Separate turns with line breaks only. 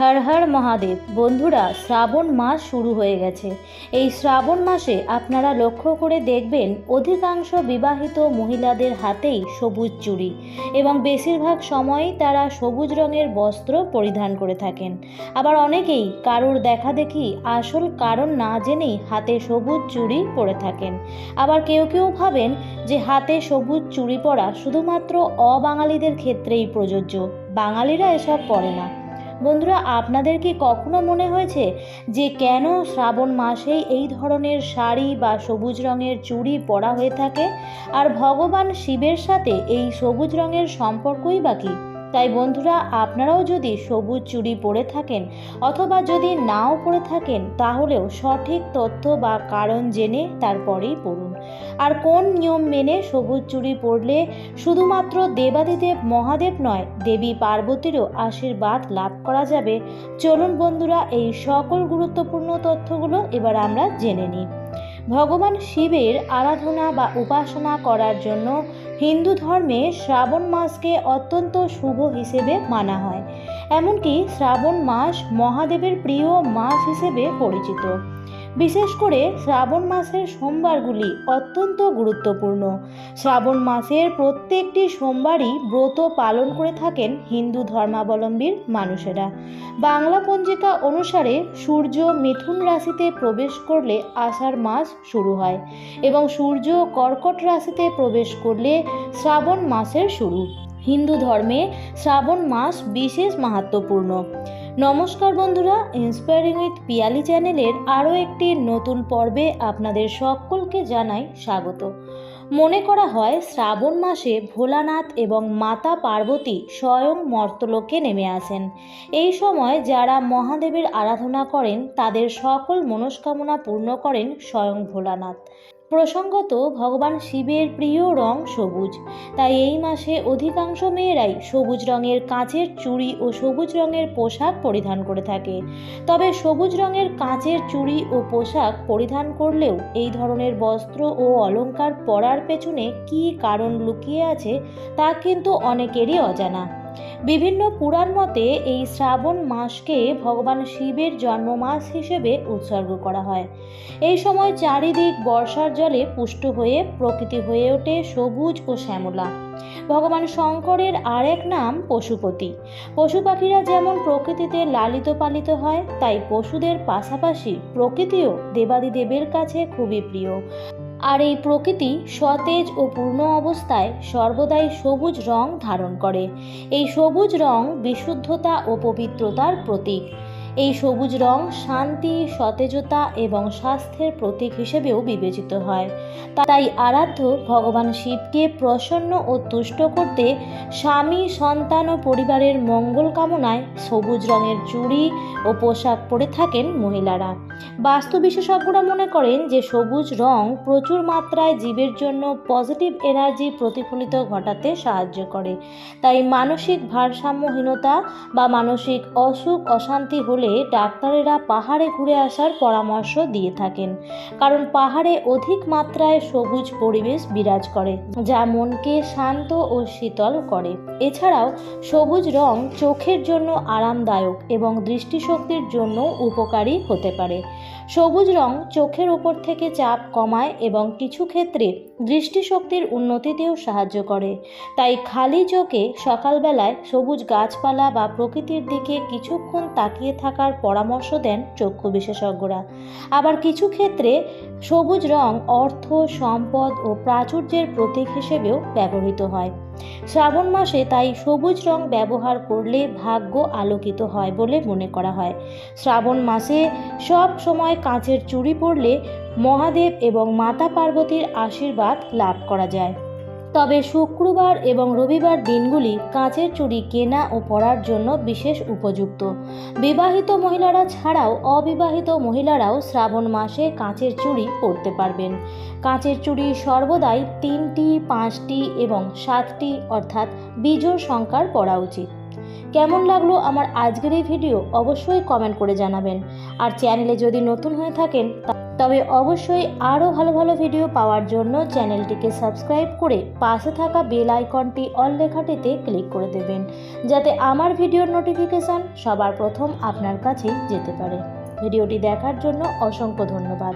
হর হর মহাদেব, বন্ধুরা, শ্রাবণ মাস শুরু হয়ে গেছে। এই শ্রাবণ মাসে আপনারা লক্ষ্য করে দেখবেন, অধিকাংশ বিবাহিত মহিলাদের হাতেই সবুজ চুড়ি এবং বেশিরভাগ সময়ই তারা সবুজ রঙের বস্ত্র পরিধান করে থাকেন। আবার অনেকেই কারুর দেখা দেখি আসল কারণ না জেনেই হাতে সবুজ চুড়ি পরে থাকেন। আবার কেউ কেউ ভাবেন যে হাতে সবুজ চুড়ি পরা শুধুমাত্র অবাঙালিদের ক্ষেত্রেই প্রযোজ্য। বাঙালিরা এসব পরে না। বন্ধুরা, আপনাদের কি কখনো মনে হয়েছে যে কেন শ্রাবণ মাসেই এই ধরনের শাড়ি বা সবুজ রঙের চুড়ি পরা হয়ে থাকে? আর ভগবান শিবের সাথে এই সবুজ রঙের সম্পর্কই বা কী? তাই বন্ধুরা, আপনারাও যদি সবুজ চুড়ি পরে থাকেন অথবা যদি নাও পরে থাকেন, তাহলেও সঠিক তথ্য বা কারণ জেনে তারপরেই পড়ুন। আর কোন নিয়ম মেনে সবুজ চুড়ি পরলে শুধুমাত্র দেবাদিদেব মহাদেব নয়, দেবী পার্বতীরও আশীর্বাদ লাভ করা যাবে? চলুন বন্ধুরা, এই সকল গুরুত্বপূর্ণ তথ্যগুলো এবার আমরা জেনে নিই। ভগবান শিবের আরাধনা বা উপাসনা করার জন্য হিন্দু ধর্মে শ্রাবণ মাসকে অত্যন্ত শুভ হিসেবে মানা হয়। এমনকি শ্রাবণ মাস মহাদেবের প্রিয় মাস হিসেবে পরিচিত। বিশেষ করে শ্রাবণ মাসের সোমবারগুলি অত্যন্ত গুরুত্বপূর্ণ। শ্রাবণ মাসের প্রত্যেকটি সোমবারই ব্রত পালন করে থাকেন হিন্দু ধর্মাবলম্বীর মানুষেরা। বাংলা পঞ্জিকা অনুসারে সূর্য মিথুন রাশিতে প্রবেশ করলে আষাঢ় মাস শুরু হয় এবং সূর্য কর্কট রাশিতে প্রবেশ করলে শ্রাবণ মাসের শুরু। হিন্দু ধর্মে শ্রাবণ মাস বিশেষ মাহাত্মপূর্ণ নমস্কার বন্ধুরা ইন্সপায়ারিং উইথ পিয়ালি চ্যানেলের আরও একটি নতুন পর্বে আপনাদের সকলকে জানাই স্বাগত। মনে করা হয়, শ্রাবণ মাসে ভোলানাথ এবং মাতা পার্বতী স্বয়ং মর্তলোকে নেমে আসেন। এই সময় যারা মহাদেবের আরাধনা করেন, তাদের সকল মনস্কামনা পূর্ণ করেন স্বয়ং ভোলানাথ। প্রসঙ্গত, ভগবান শিবের প্রিয় রং সবুজ। তাই এই মাসে অধিকাংশ মেয়েরাই সবুজ রঙের কাঁচের চুড়ি ও সবুজ রঙের পোশাক পরিধান করে থাকে। তবে সবুজ রঙের কাঁচের চুড়ি ও পোশাক পরিধান করলেও এই ধরনের বস্ত্র ও অলংকার পরার পেছনে কী কারণ লুকিয়ে আছে তা কিন্তু অনেকেরই অজানা। বিভিন্ন পুরাণ মতে এই শ্রাবণ মাসকে ভগবান শিবের জন্মমাস হিসেবে উৎসর্গ করা হয়। এই সময় চারিদিক বর্ষার জলে পুষ্ট হয়ে প্রকৃতি হয়ে ওঠে সবুজ ও শ্যামলা। ভগবান শঙ্করের আরেক নাম পশুপতি। পশু পাখিরা যেমন প্রকৃতিতে লালিত পালিত হয়, তাই পশুদের পাশাপাশি প্রকৃতিও দেবাদিদেবের কাছে খুবই প্রিয়। আর এই প্রকৃতি সতেজ ও পূর্ণ অবস্থায় সর্বদাই সবুজ রং ধারণ করে। এই সবুজ রং বিশুদ্ধতা ও পবিত্রতার প্রতীক। এই সবুজ রং শান্তি, সতেজতা এবং স্বাস্থ্যের প্রতীক হিসেবেও বিবেচিত হয়। তাই আরাধ্য ভগবান শিবকে প্রসন্ন ও তুষ্ট করতে স্বামী, সন্তান ও পরিবারের মঙ্গল কামনায় সবুজ রঙের চুড়ি ও পোশাক পরে থাকেন মহিলারা। বাস্তু বিশেষজ্ঞরা মনে করেন যে সবুজ রং প্রচুর মাত্রায় জীবের জন্য পজিটিভ এনার্জি প্রতিফলিত ঘটাতে সাহায্য করে। তাই মানসিক ভারসাম্যহীনতা বা মানসিক অসুখ, অশান্তি হলে ডাক্তারেরা পাহাড়ে ঘুরে আসার পরামর্শ দিয়ে থাকেন। কারণ পাহাড়ে অধিক মাত্রায় সবুজ পরিবেশ বিরাজ করে, যা মনকে শান্ত ও শীতল করে। এছাড়াও সবুজ রং চোখের জন্য আরামদায়ক এবং দৃষ্টিশক্তির জন্য উপকারী হতে পারে। সবুজ রং চোখের ওপর থেকে চাপ কমায় এবং কিছু ক্ষেত্রে দৃষ্টিশক্তির উন্নতিতেও সাহায্য করে। তাই খালি চোখে সকালবেলায় সবুজ গাছপালা বা প্রকৃতির দিকে কিছুক্ষণ তাকিয়ে থাকার পরামর্শ দেন চক্ষু বিশেষজ্ঞরা। আবার কিছু ক্ষেত্রে সবুজ রং অর্থ, সম্পদ ও প্রাচুর্যের প্রতীক হিসেবেও ব্যবহৃত হয়। শ্রাবণ মাসে তাই সবুজ রং ব্যবহার করলে ভাগ্য আলোকিত হয় বলে মনে করা হয়। শ্রাবণ মাসে সব সময় কাঁচের চুড়ি পরলে মহাদেব এবং মাতা পার্বতীর আশীর্বাদ লাভ করা যায়। তবে শুক্রবার এবং রবিবার দিনগুলি কাঁচের চুড়ি কেনা ও পরার জন্য বিশেষ উপযুক্ত। বিবাহিত মহিলারা ছাড়াও অবিবাহিত মহিলারাও শ্রাবণ মাসে কাঁচের চুড়ি পরতে পারবেন। কাঁচের চুড়ি সর্বদাই তিনটি, পাঁচটি এবং সাতটি অর্থাৎ বিজোড় সংখ্যার পরা উচিত। কেমন লাগল আমার আজকের এই ভিডিও অবশ্যই কমেন্ট করে জানাবেন। আর চ্যানেলে যদি নতুন হয়ে থাকেন তবে অবশ্যই আরও ভালো ভালো ভিডিও পাওয়ার জন্য চ্যানেলটিকে সাবস্ক্রাইব করে পাশে থাকা বেল আইকনটি অল লেখাটিতে ক্লিক করে দেবেন, যাতে আমার ভিডিওর নোটিফিকেশান সবার প্রথম আপনার কাছেই যেতে পারে। ভিডিওটি দেখার জন্য অসংখ্য ধন্যবাদ।